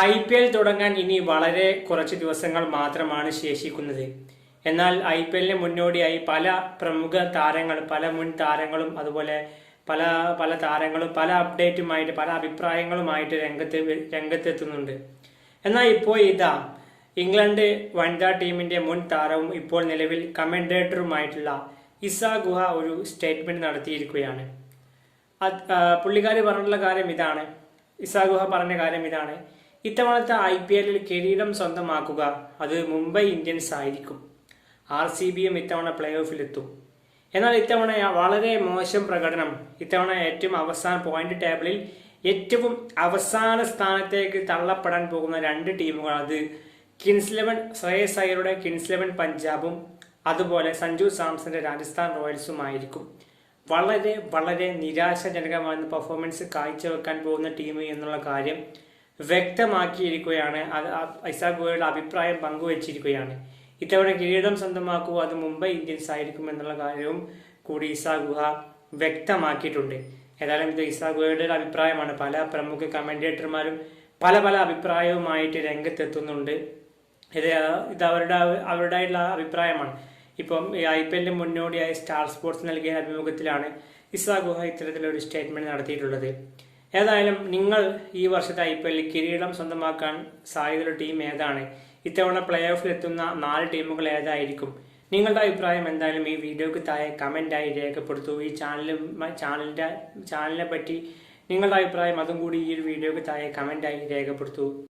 I P L തുടങ്ങാൻ ഇനി വളരെ കുറച്ച് ദിവസങ്ങൾ മാത്രമാണ് ശേഷിക്കുന്നത്. എന്നാൽ ഐ പി എല്ലിന് മുന്നോടിയായി പല പ്രമുഖ താരങ്ങൾ പല മുൻ താരങ്ങളും അതുപോലെ പല പല താരങ്ങളും പല അപ്ഡേറ്റുമായിട്ട് പല അഭിപ്രായങ്ങളുമായിട്ട് രംഗത്ത് രംഗത്തെത്തുന്നുണ്ട്. എന്നാൽ ഇപ്പോൾ ഇതാ ഇംഗ്ലണ്ട് വനിതാ ടീമിന്റെ മുൻ താരവും ഇപ്പോൾ നിലവിൽ കമൻഡേറ്ററുമായിട്ടുള്ള ഇസ ഗുഹ ഒരു സ്റ്റേറ്റ്മെന്റ് നടത്തിയിരിക്കുകയാണ്. പുള്ളിക്കാരി പറഞ്ഞിട്ടുള്ള കാര്യം ഇതാണ്. ഇസാഗുഹ പറഞ്ഞ കാര്യം ഇതാണ്. ഇത്തവണത്തെ ഐ പി എല്ലിൽ കിരീടം സ്വന്തമാക്കുക അത് മുംബൈ ഇന്ത്യൻസ് ആയിരിക്കും. ആർ സി ബിയും ഇത്തവണ പ്ലേ ഓഫിലെത്തും എന്നാൽ ഇത്തവണ വളരെ മോശം പ്രകടനം. ഇത്തവണ ഏറ്റവും അവസാന പോയിന്റ് ടേബിളിൽ ഏറ്റവും അവസാന സ്ഥാനത്തേക്ക് തള്ളപ്പെടാൻ പോകുന്ന രണ്ട് ടീമുകൾ അത് കിങ്സ് ഇലവൻ ശ്രേയസ് അയ്യരുടെ കിങ്സ് ഇലവൻ പഞ്ചാബും അതുപോലെ സഞ്ജു സാംസന്റെ രാജസ്ഥാൻ റോയൽസും ആയിരിക്കും. വളരെ വളരെ നിരാശാജനകമായ പെർഫോമൻസ് കാഴ്ചവെക്കാൻ പോകുന്ന ടീം എന്നുള്ള കാര്യം വ്യക്തമാക്കിയിരിക്കുകയാണ്. അത് അഭിപ്രായം പങ്കുവച്ചിരിക്കുകയാണ്. ഇത്തവണ കിരീടം സ്വന്തമാക്കുക അത് മുംബൈ ഇന്ത്യൻസ് ആയിരിക്കും എന്നുള്ള കാര്യവും കൂടി ഇസാ ഗുഹ വ്യക്തമാക്കിയിട്ടുണ്ട്. ഏതായാലും ഇത് ഇസാ ഗുഹയുടെ ഒരു അഭിപ്രായമാണ്. പല പ്രമുഖ കമന്റേറ്റർമാരും പല പല അഭിപ്രായവുമായിട്ട് രംഗത്തെത്തുന്നുണ്ട്. ഇത് ഇത് അവരുടെ അവരുടെയുള്ള അഭിപ്രായമാണ്. ഇപ്പം ഐ പി എല്ലിന് മുന്നോടിയായി സ്റ്റാർ സ്പോർട്സ് നൽകിയ അഭിമുഖത്തിലാണ് ഇസാ ഗുഹ ഇത്തരത്തിലൊരു സ്റ്റേറ്റ്മെന്റ് നടത്തിയിട്ടുള്ളത്. ഏതായാലും നിങ്ങൾ ഈ വർഷത്തെ ഐ പി എല്ലിൽ കിരീടം സ്വന്തമാക്കാൻ സാധ്യതയുള്ള ടീം ഏതാണ്? ഇത്തവണ പ്ലേ ഓഫിൽ എത്തുന്ന നാല് ടീമുകൾ ഏതായിരിക്കും? നിങ്ങളുടെ അഭിപ്രായം എന്തായാലും ഈ വീഡിയോക്ക് താഴെ കമന്റായി രേഖപ്പെടുത്തൂ. ഈ ചാനലും ചാനലിന്റെ ചാനലിനെ പറ്റി നിങ്ങളുടെ അഭിപ്രായം അതും കൂടി ഈ ഒരു വീഡിയോക്ക് താഴെ കമന്റായി രേഖപ്പെടുത്തൂ.